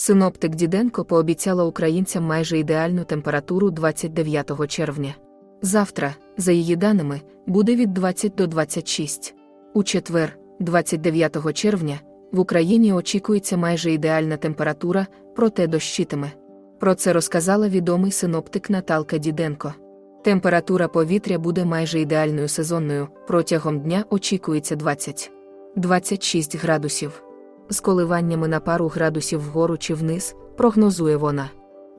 Синоптик Діденко пообіцяла українцям майже ідеальну температуру 29 червня. Завтра, за її даними, буде від 20 до 26. У четвер, 29 червня, в Україні очікується майже ідеальна температура, проте дощитиме. Про це розказала відомий синоптик Наталка Діденко. Температура повітря буде майже ідеальною сезонною, протягом дня очікується 20-26 градусів. З коливаннями на пару градусів вгору чи вниз, прогнозує вона.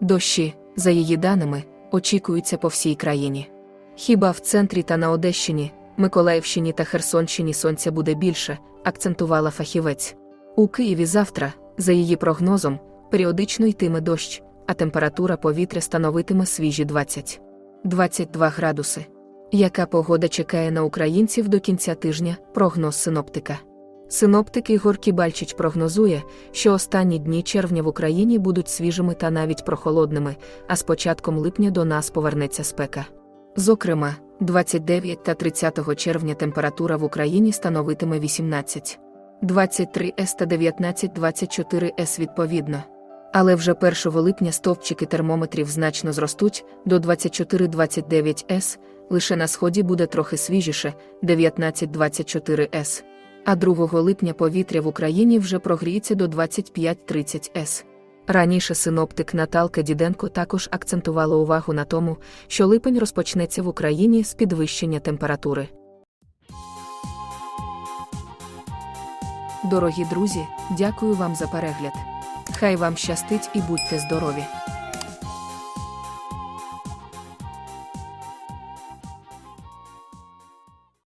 Дощі, за її даними, очікуються по всій країні. Хіба в центрі та на Одещині, Миколаївщині та Херсонщині сонця буде більше, акцентувала фахівець. У Києві завтра, за її прогнозом, періодично йтиме дощ, а температура повітря становитиме свіжі 20-22 градуси. Яка погода чекає на українців до кінця тижня, прогноз синоптика. Синоптик Ігор Кібальчич прогнозує, що останні дні червня в Україні будуть свіжими та навіть прохолодними, а з початком липня до нас повернеться спека. Зокрема, 29 та 30 червня температура в Україні становитиме 18, 23 С та 19-24 С відповідно. Але вже 1 липня стовпчики термометрів значно зростуть до 24-29 С, лише на сході буде трохи свіжіше 19-24 С. А 2 липня повітря в Україні вже прогріється до 25-30 С. Раніше синоптик Наталка Діденко також акцентувала увагу на тому, що липень розпочнеться в Україні з підвищення температури. Дорогі друзі, дякую вам за перегляд. Хай вам щастить і будьте здорові!